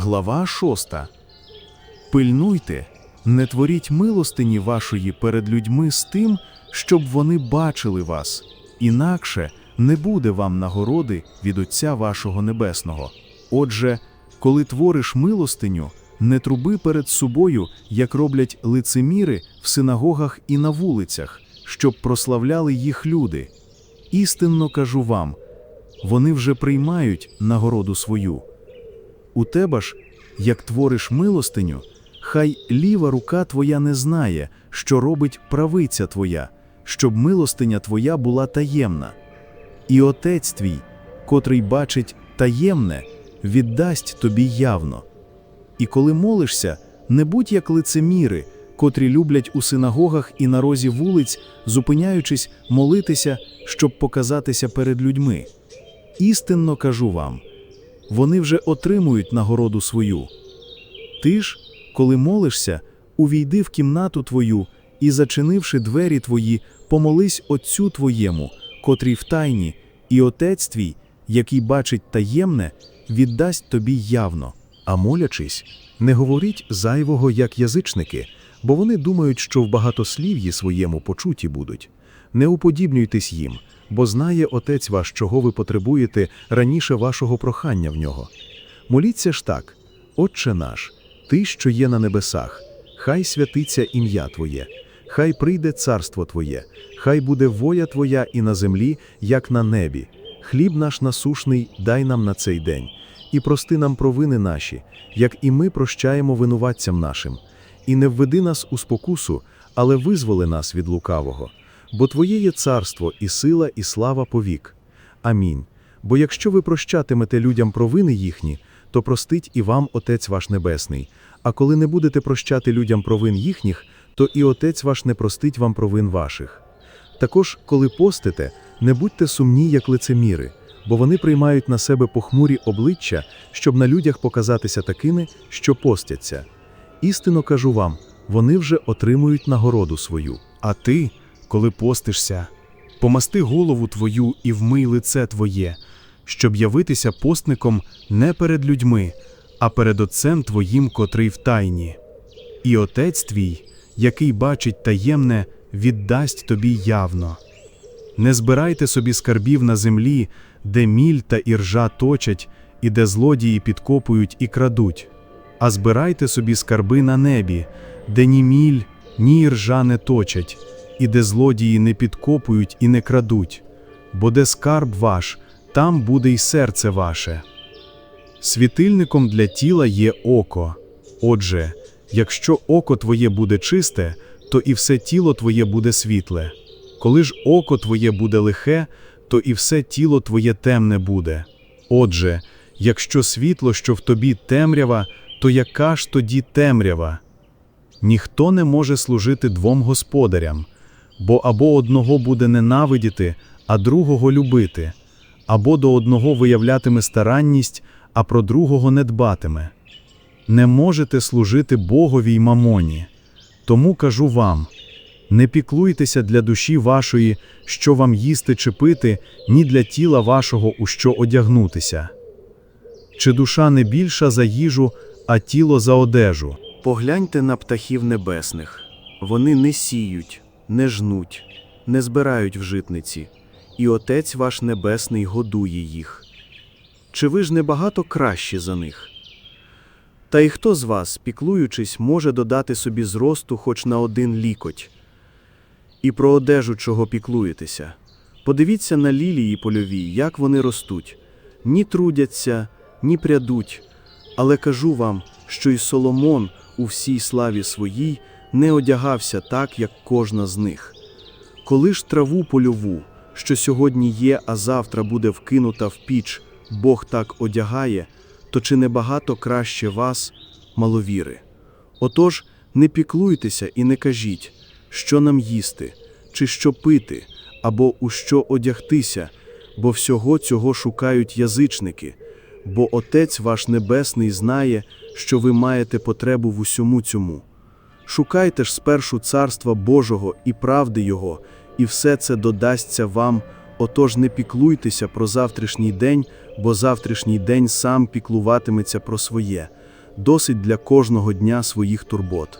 Глава 6. Пильнуйте, не творіть милостині вашої перед людьми з тим, щоб вони бачили вас, інакше не буде вам нагороди від Отця вашого Небесного. Отже, коли твориш милостиню, не труби перед собою, як роблять лицеміри в синагогах і на вулицях, щоб прославляли їх люди. Істинно кажу вам, вони вже приймають нагороду свою. У тебе ж, як твориш милостиню, хай ліва рука твоя не знає, що робить правиця твоя, щоб милостиня твоя була таємна. І отець твій, котрий бачить таємне, віддасть тобі явно. І коли молишся, не будь як лицеміри, котрі люблять у синагогах і на розі вулиць, зупиняючись, молитися, щоб показатися перед людьми. Істинно кажу вам, вони вже отримують нагороду свою. Ти ж, коли молишся, увійди в кімнату твою і, зачинивши двері твої, помолись Отцю твоєму, котрий в тайні, і Отець твій, який бачить таємне, віддасть тобі явно. А молячись, не говоріть зайвого, як язичники, бо вони думають, що в багатослів'ї своєму почуті будуть. Не уподібнюйтесь їм, бо знає Отець ваш, чого ви потребуєте раніше вашого прохання в нього. Моліться ж так, Отче наш, Ти, що є на небесах, хай святиться ім'я Твоє, хай прийде царство Твоє, хай буде воля Твоя і на землі, як на небі. Хліб наш насушний дай нам на цей день, і прости нам провини наші, як і ми прощаємо винуватцям нашим. І не введи нас у спокусу, але визволи нас від лукавого. Бо Твоє є царство, і сила, і слава повік. Амінь. Бо якщо ви прощатимете людям провини їхні, то простить і вам Отець ваш Небесний. А коли не будете прощати людям провин їхніх, то і Отець ваш не простить вам провин ваших. Також, коли постите, не будьте сумні, як лицеміри, бо вони приймають на себе похмурі обличчя, щоб на людях показатися такими, що постяться. Істинно кажу вам, вони вже отримують нагороду свою. А ти, коли постишся, помасти голову твою і вмий лице твоє, щоб явитися постником не перед людьми, а перед Отцем твоїм, котрий в тайні. І Отець твій, який бачить таємне, віддасть тобі явно. Не збирайте собі скарбів на землі, де міль та іржа точать, і де злодії підкопують і крадуть, а збирайте собі скарби на небі, де ні міль, ні іржа не точать, і де злодії не підкопують і не крадуть, бо де скарб ваш, там буде й серце ваше. Світильником для тіла є око. Отже, якщо око твоє буде чисте, то і все тіло твоє буде світле. Коли ж око твоє буде лихе, то і все тіло твоє темне буде. Отже, якщо світло, що в тобі темрява, то яка ж тоді темрява? Ніхто не може служити двом господарям, бо або одного буде ненавидіти, а другого любити, або до одного виявлятиме старанність, а про другого не дбатиме. Не можете служити Богові й мамоні. Тому кажу вам: не піклуйтеся для душі вашої, що вам їсти чи пити, ні для тіла вашого, у що одягнутися. Чи душа не більша за їжу, а тіло за одежу? Погляньте на птахів небесних. Вони не сіють, не жнуть, не збирають в житниці, і Отець ваш Небесний годує їх. Чи ви ж небагато кращі за них? Та й хто з вас, піклуючись, може додати собі зросту хоч на один лікоть? І про одежу, чого піклуєтеся. Подивіться на лілії польові, як вони ростуть, ні трудяться, ні прядуть. Але кажу вам, що й Соломон у всій славі своїй не одягався так, як кожна з них. Коли ж траву польову, що сьогодні є, а завтра буде вкинута в піч, Бог так одягає, то чи не багато краще вас, маловіри? Отож, не піклуйтеся і не кажіть, що нам їсти, чи що пити, або у що одягтися, бо всього цього шукають язичники, бо Отець ваш Небесний знає, що ви маєте потребу в усьому цьому. Шукайте ж спершу царства Божого і правди Його, і все це додасться вам. Отож не піклуйтеся про завтрашній день, бо завтрашній день сам піклуватиметься про своє. досить для кожного дня своїх турбот.